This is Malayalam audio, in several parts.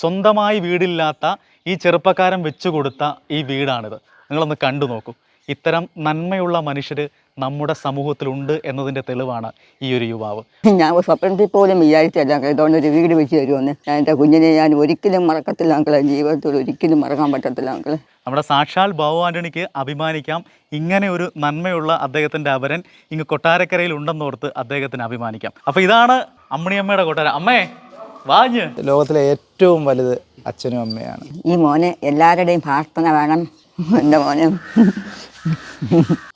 സ്വന്തമായി വീടില്ലാത്ത ഈ ചെറുപ്പക്കാരൻ വെച്ചു കൊടുത്ത ഈ വീടാണിത്. നിങ്ങളൊന്ന് കണ്ടു നോക്കൂ. ഇത്തരം നന്മയുള്ള മനുഷ്യർ നമ്മുടെ സമൂഹത്തിലുണ്ട് എന്നതിന്റെ തെളിവാണ് ഈ ഒരു യുവാവ്. ഞാൻ സ്വപ്നത്തിൽ പോലും വിചാരിച്ചല്ല ഇതുകൊണ്ട് ഒരു വീട് വെച്ച് തരുമെന്ന്. ഞാൻ എന്റെ കുഞ്ഞിനെ ഞാൻ ഒരിക്കലും മറക്കത്തില്ല അങ്കളെ. ജീവിതത്തിൽ ഒരിക്കലും മറക്കാൻ പറ്റത്തില്ല അങ്കളെ. നമ്മുടെ സാക്ഷാൽ ബാബു ആന്റണിക്ക് അഭിമാനിക്കാം. ഇങ്ങനെ ഒരു നന്മയുള്ള അദ്ദേഹത്തിന്റെ അവരൻ ഇങ്ങ് കൊട്ടാരക്കരയിൽ ഉണ്ടെന്നോർത്ത് അദ്ദേഹത്തിന് അഭിമാനിക്കാം. അപ്പോൾ ഇതാണ് അമ്മണിയമ്മയുടെ കൊട്ടാരം. അമ്മേ വാഞ്ഞ്. ലോകത്തിലെ ഏറ്റവും വലുത് അച്ഛനും അമ്മയാണ് ഈ മോനെ എല്ലാവരുടെയും പ്രാർത്ഥന വേണം. എന്റെ മോനെ.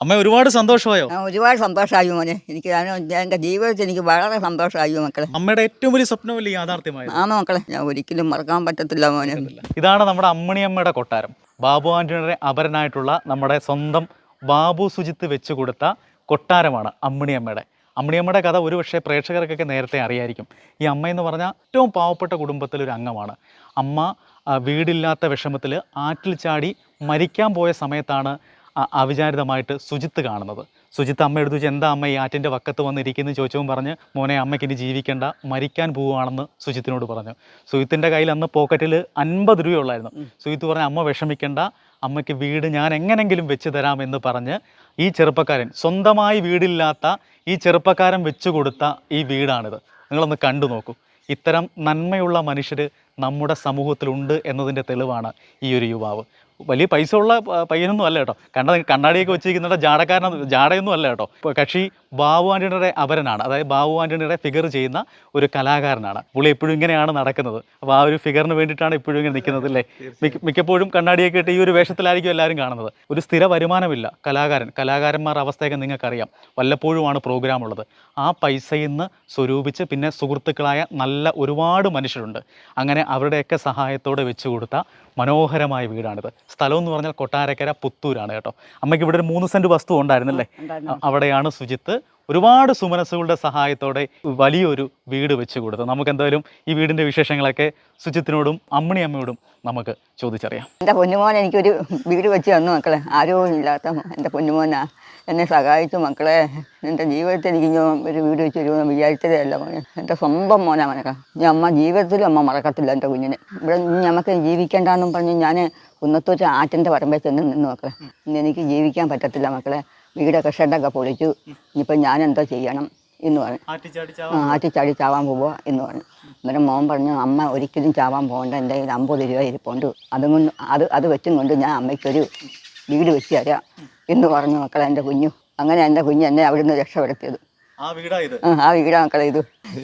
അമ്മ ഒരുപാട് സന്തോഷമായോ? ആ, ഒരുപാട് സന്തോഷമായി മോനെ. എനിക്ക് ഞാൻ എന്റെ ജീവിതത്തിൽ എനിക്ക് വളരെ സന്തോഷമായി മക്കളെ. അമ്മയുടെ ഏറ്റവും വലിയ സ്വപ്നമല്ലേ യാഥാർത്ഥ്യമായത് ആണോ മക്കളെ? ഞാൻ ഒരിക്കലും മറക്കാൻ പറ്റത്തില്ല മോനെ. ഇതാണ് നമ്മുടെ അമ്മണിയമ്മയുടെ കൊട്ടാരം. ബാബു ആന്റണിയുടെ അപരനായിട്ടുള്ള നമ്മുടെ സ്വന്തം ബാബു സുജിത്ത് വെച്ച് കൊടുത്ത കൊട്ടാരമാണ് അമ്മിണിയമ്മയുടെ അമ്മിണിയമ്മയുടെ കഥ ഒരുപക്ഷെ പ്രേക്ഷകർക്കൊക്കെ നേരത്തെ അറിയായിരിക്കും. ഈ അമ്മ എന്ന് പറഞ്ഞാൽ ഏറ്റവും പാവപ്പെട്ട കുടുംബത്തിലൊരു അംഗമാണ്. അമ്മ വീടില്ലാത്ത വിഷമത്തിൽ ആറ്റിൽ ചാടി മരിക്കാൻ പോയ സമയത്താണ് അവിചാരിതമായിട്ട് സുജിത്ത് കാണുന്നത്. സുജിത്ത് അമ്മ എടുത്തു എന്താ അമ്മ ഈ ആറ്റിന്റെ വക്കത്ത് വന്നിരിക്കുന്നു? ചോദിച്ചവും പറഞ്ഞ് മോനെ അമ്മയ്ക്ക് ഇനി ജീവിക്കേണ്ട മരിക്കാൻ പോവുകയാണെന്ന് സുജിത്തിനോട് പറഞ്ഞു. സുജിത്തിന്റെ കയ്യിൽ അന്ന് പോക്കറ്റിൽ അൻപത് രൂപയുള്ളായിരുന്നു. സുജിത്ത് പറഞ്ഞ അമ്മ വിഷമിക്കേണ്ട അമ്മയ്ക്ക് വീട് ഞാൻ എങ്ങനെങ്കിലും വെച്ച് തരാമെന്ന് പറഞ്ഞ് ഈ ചെറുപ്പക്കാരൻ സ്വന്തമായി വീടില്ലാത്ത ഈ ചെറുപ്പക്കാരൻ വെച്ചു കൊടുത്ത ഈ വീടാണിത്. നിങ്ങളൊന്ന് കണ്ടു നോക്കൂ. ഇത്തരം നന്മയുള്ള മനുഷ്യർ നമ്മുടെ സമൂഹത്തിലുണ്ട് എന്നതിന്റെ തെളിവാണ് ഈ ഒരു യുവാവ്. വലിയ പൈസ ഉള്ള പയ്യനൊന്നും അല്ല കേട്ടോ. കണ്ട കണ്ണാടിയൊക്കെ വെച്ചിരിക്കുന്ന ജാടക്കാരൻ ജാടയൊന്നും അല്ല കേട്ടോ. ഇപ്പോൾ കക്ഷി ബാബു ആന്റണിയുടെ അപരനാണ് അതായത് ബാബു ആന്റണിയുടെ ഫിഗർ ചെയ്യുന്ന ഒരു കലാകാരനാണ്. പുള്ളി എപ്പോഴും ഇങ്ങനെയാണ് നടക്കുന്നത്. അപ്പോൾ ആ ഒരു ഫിഗറിന് വേണ്ടിയിട്ടാണ് ഇപ്പോഴും ഇങ്ങനെ നിൽക്കുന്നത് അല്ലേ? മിക്കപ്പോഴും കണ്ണാടിയൊക്കെ ഇട്ട് ഈ ഒരു വേഷത്തിലായിരിക്കും എല്ലാവരും കാണുന്നത്. ഒരു സ്ഥിര വരുമാനമില്ല കലാകാരൻ. കലാകാരന്മാരുടെ അവസ്ഥയൊക്കെ നിങ്ങൾക്കറിയാം. വല്ലപ്പോഴുമാണ് പ്രോഗ്രാം ഉള്ളത്. ആ പൈസയിൽ നിന്ന് സ്വരൂപിച്ച് പിന്നെ സുഹൃത്തുക്കളായ നല്ല ഒരുപാട് മനുഷ്യരുണ്ട്. അങ്ങനെ അവരുടെയൊക്കെ സഹായത്തോടെ വെച്ചുകൊടുത്ത മനോഹരമായ വീടാണിത്. സ്ഥലം എന്ന് പറഞ്ഞാൽ കൊട്ടാരക്കര പുത്തൂരാണ് കേട്ടോ. അമ്മയ്ക്ക് ഇവിടെ ഒരു മൂന്ന് സെന്റ് വസ്തു ഉണ്ടായിരുന്നല്ലേ? അവിടെയാണ് സുജിത്ത് ഒരുപാട് സുമനസ്സുകളുടെ സഹായത്തോടെ വലിയൊരു വീട് വെച്ച് കൊടുത്തു. നമുക്ക് എന്തായാലും ഈ വീടിന്റെ വിശേഷങ്ങളൊക്കെ സുജിത്തിനോടും അമ്മിണി അമ്മയോടും നമുക്ക് ചോദിച്ചറിയാം. എന്റെ പൊന്നുമോൻ എനിക്കൊരു വീട് വെച്ച് തന്നു മക്കളെ. ആരും ഇല്ലാത്ത എന്റെ എന്റെ പൊന്നുമോനാ. എന്നെ സഹായിച്ചു മക്കളെ. എന്റെ ജീവിതത്തിൽ എനിക്ക് ഒരു വീട് വെച്ച് തരുമെന്ന് വിചാരിച്ചതേ അല്ല മോനെ. എന്റെ സ്വന്തം മോനാ മനക്ക ഞാൻ അമ്മ ജീവിതത്തിലും അമ്മ മറക്കത്തില്ല എന്റെ കുഞ്ഞിനെ. ഇവിടെ നമുക്ക് ജീവിക്കേണ്ടെന്നും പറഞ്ഞ് ഞാൻ കുന്നത്തൂർ ആറ്റന്റെ പറമ്പിൽ ചെന്ന് നിന്ന് മക്കളെ. ഇന്ന് എനിക്ക് ജീവിക്കാൻ പറ്റത്തില്ല മക്കളെ. വീടൊക്കെ ഷെഡൊക്കെ പൊളിച്ചു. ഇനിയിപ്പോൾ ഞാൻ എന്തോ ചെയ്യണം എന്ന് പറഞ്ഞു. ആ, ആറ്റി ചാടി ചാവാൻ പോവുക എന്ന് പറഞ്ഞു. അന്നേരം മോൻ പറഞ്ഞു അമ്മ ഒരിക്കലും ചാവാൻ പോകണ്ട. എന്റെ കയ്യിൽ അമ്പത് രൂപ ഇരിപ്പുണ്ട്. അതും കൊണ്ട് അത് അത് വെച്ചും കൊണ്ട് ഞാൻ അമ്മയ്ക്കൊരു വീട് വെച്ച് തരാം. എന്ന് പറഞ്ഞു മക്കളെ എന്റെ കുഞ്ഞു. അങ്ങനെ എന്റെ കുഞ്ഞ് എന്നെ അവിടുന്ന് രക്ഷപ്പെടുത്തിയത്. ആ വീടാ ആ, ആ വീടാ മക്കളെ ഇത്.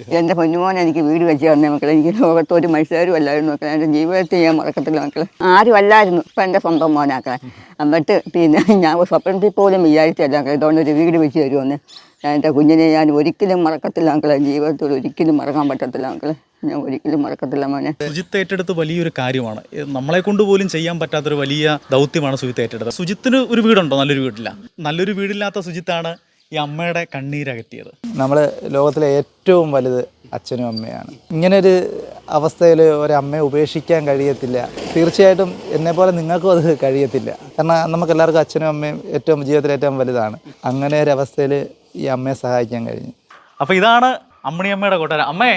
എന്റെ പൊന്നുമോനെ എനിക്ക് വീട് വെച്ച് തന്നെ മക്കളെ. എനിക്ക് ലോകത്ത് ഒരു മനുഷ്യരും അല്ലായിരുന്നു മക്കളെ. എന്റെ ജീവിതത്തിൽ ഞാൻ മറക്കത്തില്ല മക്കളെ. ആരും അല്ലായിരുന്നു ഇപ്പം എന്റെ സ്വന്തം മോനാക്കളെ. എന്നിട്ട് പിന്നെ ഞാൻ സ്വപ്നത്തിൽ പോലും വിചാരിച്ചല്ല മക്കളെ. ഇതുകൊണ്ട് ഒരു വീട് വെച്ച് തരുമെന്ന്. ഞാൻ എന്റെ കുഞ്ഞിനെ ഞാൻ ഒരിക്കലും മറക്കത്തില്ല മക്കളെ. ജീവിതത്തിൽ ഒരിക്കലും മറക്കാൻ പറ്റത്തില്ല മക്കളെ. ഞാൻ ഒരിക്കലും മറക്കത്തില്ല മോനെ. സുജിത്ത് ഏറ്റെടുത്ത് വലിയൊരു കാര്യമാണ്. നമ്മളെ കൊണ്ട് പോലും ചെയ്യാൻ പറ്റാത്തൊരു വലിയ ദൗത്യമാണ് സുജിത്ത് ഏറ്റെടുത്തത്. സുജിത്തിന് ഒരു വീടുണ്ടോ? നല്ലൊരു വീടില്ല. നല്ലൊരു വീടില്ലാത്ത സുജിത്താണ് ഈ അമ്മയുടെ കണ്ണീരകറ്റിയത്? നമ്മൾ ലോകത്തിലെ ഏറ്റവും വലുത് അച്ഛനും അമ്മയാണ് ഇങ്ങനൊരു അവസ്ഥയിൽ ഒരമ്മയെ ഉപേക്ഷിക്കാൻ കഴിയത്തില്ല. തീർച്ചയായിട്ടും എന്നെപ്പോലെ നിങ്ങൾക്കും അത് കഴിയത്തില്ല. കാരണം നമുക്ക് എല്ലാവർക്കും അച്ഛനും അമ്മയും ഏറ്റവും ജീവിതത്തിൽ ഏറ്റവും വലുതാണ്. അങ്ങനെ ഒരു അവസ്ഥയിൽ ഈ അമ്മയെ സഹായിക്കാൻ കഴിഞ്ഞു. അപ്പോൾ ഇതാണ് അമ്മണിയമ്മയുടെ കൊട്ടാരം. അമ്മേ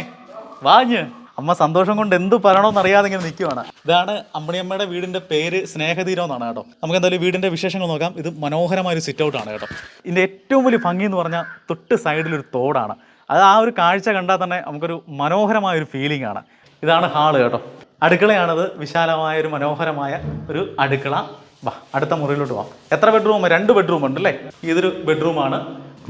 വാഞ്ഞ് അമ്മ സന്തോഷം കൊണ്ട് എന്ത് പറയണമെന്ന് അറിയാതെ ഇങ്ങനെ നിൽക്കുവാണ് ഇതാണ് അമ്മണിയമ്മയുടെ വീടിന്റെ പേര് സ്നേഹതീരം എന്നാണ് കേട്ടോ. നമുക്ക് എന്തായാലും വീടിന്റെ വിശേഷങ്ങൾ നോക്കാം. ഇത് മനോഹരമായ ഒരു സിറ്റ് ഔട്ടാണ് കേട്ടോ. ഇതിന്റെ ഏറ്റവും വലിയ ഭംഗി എന്ന് പറഞ്ഞാൽ തൊട്ട് സൈഡിൽ ഒരു തോടാണ്. അത് ആ ഒരു കാഴ്ച കണ്ടാൽ തന്നെ നമുക്കൊരു മനോഹരമായ ഒരു ഫീലിംഗ് ആണ്. ഇതാണ് ഹാൾ കേട്ടോ. അടുക്കളയാണത്. വിശാലമായ ഒരു മനോഹരമായ ഒരു അടുക്കള. വാ അടുത്ത മുറിയിലോട്ട് വാ. എത്ര ബെഡ്റൂം രണ്ട് ബെഡ്റൂം ഉണ്ട് അല്ലേ ഇതൊരു ബെഡ്റൂമാണ്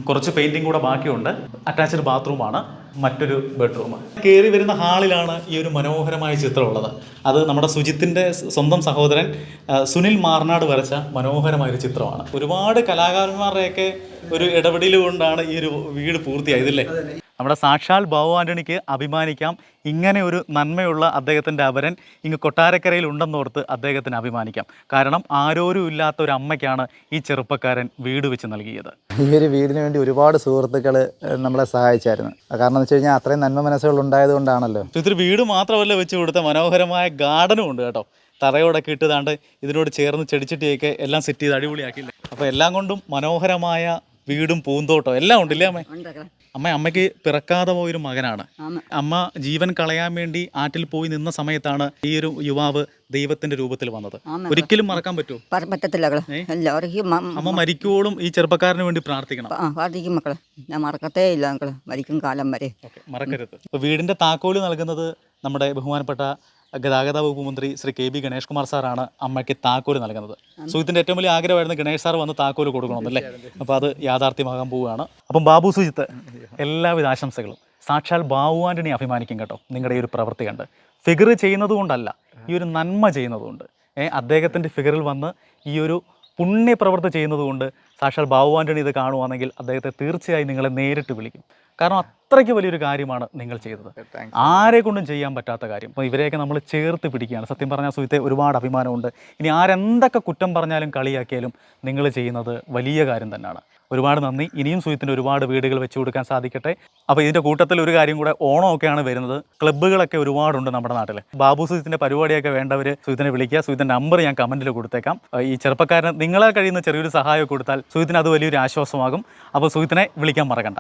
കുറച്ച് പെയിന്റിംഗ് കൂടെ ബാക്കിയുണ്ട്. അറ്റാച്ച്ഡ് ബാത്റൂമാണ്. മറ്റൊരു ബെഡ്റൂം. കയറി വരുന്ന ഹാളിലാണ് ഈ ഒരു മനോഹരമായ ചിത്രം ഉള്ളത് അത് നമ്മുടെ സുജിത്തിന്റെ സ്വന്തം സഹോദരൻ സുനിൽ മാർനാട് വരച്ച മനോഹരമായ ഒരു ചിത്രമാണ്. ഒരുപാട് കലാകാരന്മാരുടെയൊക്കെ ഒരു ഇടപെടലുകൊണ്ടാണ് ഈ ഒരു വീട് പൂർത്തിയായതല്ലേ നമ്മുടെ സാക്ഷാൽ ബാബു ആന്റണിക്ക് അഭിമാനിക്കാം. ഇങ്ങനെ ഒരു നന്മയുള്ള അദ്ദേഹത്തിന്റെ അപരൻ ഇങ്ങ് കൊട്ടാരക്കരയിൽ ഉണ്ടെന്നോർത്ത് അദ്ദേഹത്തിന് അഭിമാനിക്കാം. കാരണം ആരോരും ഇല്ലാത്ത ഒരു അമ്മയ്ക്കാണ് ഈ ചെറുപ്പക്കാരൻ വീട് വെച്ച് നൽകിയത്. ഈ ഒരു വീടിന് വേണ്ടി ഒരുപാട് സുഹൃത്തുക്കൾ നമ്മളെ സഹായിച്ചായിരുന്നു. കാരണം എന്ന് വെച്ച് കഴിഞ്ഞാൽ അത്രയും നന്മ മനസ്സുകൾ ഉണ്ടായത് കൊണ്ടാണല്ലോ. ഇത്തിരി വീട് മാത്രമല്ല വെച്ച് കൊടുത്ത മനോഹരമായ ഗാർഡനും ഉണ്ട് കേട്ടോ. തറയോടൊക്കെ ഇട്ടതാണ്ട് ഇതിനോട് ചേർന്ന് ചെടിച്ചട്ടിയൊക്കെ എല്ലാം സെറ്റ് ചെയ്ത് അടിപൊളിയാക്കിയില്ലേ? അപ്പോൾ എല്ലാം കൊണ്ടും മനോഹരമായ വീടും പൂന്തോട്ടം എല്ലാം ഉണ്ടല്ലേ അമ്മേ? അമ്മ അമ്മയ്ക്ക് പിറക്കാതെ പോയൊരു മകനാണ്. അമ്മ ജീവൻ കളയാൻ വേണ്ടി ആറ്റിൽ പോയി നിന്ന സമയത്താണ് ഈ ഒരു യുവാവ് ദൈവത്തിന്റെ രൂപത്തിൽ വന്നത്. ഒരിക്കലും മറക്കാൻ പറ്റുമോ പറ്റത്തില്ല അമ്മ മരിക്കുവോളും ഈ ചെറുപ്പക്കാരന് വേണ്ടി പ്രാർത്ഥിക്കണം. പ്രാർത്ഥിക്കും മക്കളെ. ഞാൻ മറക്കത്തേ ഇല്ല മക്കളെ. മരിക്കും കാലം വരെ. മറക്കരുത്. വീടിന്റെ താക്കോൽ നൽകുന്നത് നമ്മുടെ ബഹുമാനപ്പെട്ട ഗതാഗത വകുപ്പ് മന്ത്രി ശ്രീ കെ ബി ഗണേഷ് കുമാർ സാറാണ് അമ്മയ്ക്ക് താക്കോൽ നൽകുന്നത്. സുജിത്തിന്റെ ഏറ്റവും വലിയ ആഗ്രഹമായിരുന്നു ഗണേഷ് സാർ വന്ന് താക്കോൽ കൊടുക്കണമെന്നല്ലേ അപ്പോൾ അത് യാഥാർത്ഥ്യമാകാൻ പോവുകയാണ്. അപ്പം ബാബു സുജിത്ത് എല്ലാവിധ ആശംസകളും. സാക്ഷാൽ ബാബു ആന്റണി അഭിമാനിക്കും കേട്ടോ നിങ്ങളുടെ ഈ ഒരു പ്രവൃത്തി കണ്ട്. ഫിഗർ ചെയ്യുന്നതുകൊണ്ടല്ല ഈ ഒരു നന്മ ചെയ്യുന്നതുകൊണ്ട്. അദ്ദേഹത്തിന്റെ ഫിഗറിൽ വന്ന് ഈ ഒരു പുണ്യപ്രവൃത്തി ചെയ്യുന്നത് കൊണ്ട് സാക്ഷാൽ ബാബു ആന്റണി ഇത് കാണുവാണെങ്കിൽ അദ്ദേഹത്തെ തീർച്ചയായും നിങ്ങളെ നേരിട്ട് വിളിക്കും. കാരണം അത്രയ്ക്ക് വലിയൊരു കാര്യമാണ് നിങ്ങൾ ചെയ്തത്. ആരെ കൊണ്ടും ചെയ്യാൻ പറ്റാത്ത കാര്യം. അപ്പോൾ ഇവരെയൊക്കെ നമ്മൾ ചേർത്ത് പിടിക്കുകയാണ്. സത്യം പറഞ്ഞാൽ സുഹൃത്തെ ഒരുപാട് അഭിമാനമുണ്ട്. ഇനി ആരെന്തൊക്കെ കുറ്റം പറഞ്ഞാലും കളിയാക്കിയാലും നിങ്ങൾ ചെയ്യുന്നത് വലിയ കാര്യം തന്നെയാണ്. ഒരുപാട് നന്ദി. ഇനിയും സുഹൃത്തിന്റെ ഒരുപാട് വീടുകൾ വെച്ചു കൊടുക്കാൻ സാധിക്കട്ടെ. അപ്പോൾ ഇതിന്റെ കൂട്ടത്തിൽ ഒരു കാര്യം കൂടെ ഓണമൊക്കെയാണ് വരുന്നത്. ക്ലബ്ബുകളൊക്കെ ഒരുപാടുണ്ട് നമ്മുടെ നാട്ടിൽ. ബാബു സുഹൃത്തിന്റെ പരിപാടിയൊക്കെ വേണ്ടവർ സുഹൃത്തിനെ വിളിക്കുക. സുഹൃത്തിന്റെ നമ്പർ ഞാൻ കമന്റിൽ കൊടുത്തേക്കാം. ഈ ചെറുപ്പക്കാരന് നിങ്ങളെ കഴിയുന്ന ചെറിയൊരു സഹായം കൊടുത്താൽ സുഹൃത്തിന് അത് വലിയൊരു ആശ്വാസമാകും. അപ്പോൾ സുഹൃത്തിനെ വിളിക്കാൻ മറക്കണ്ട.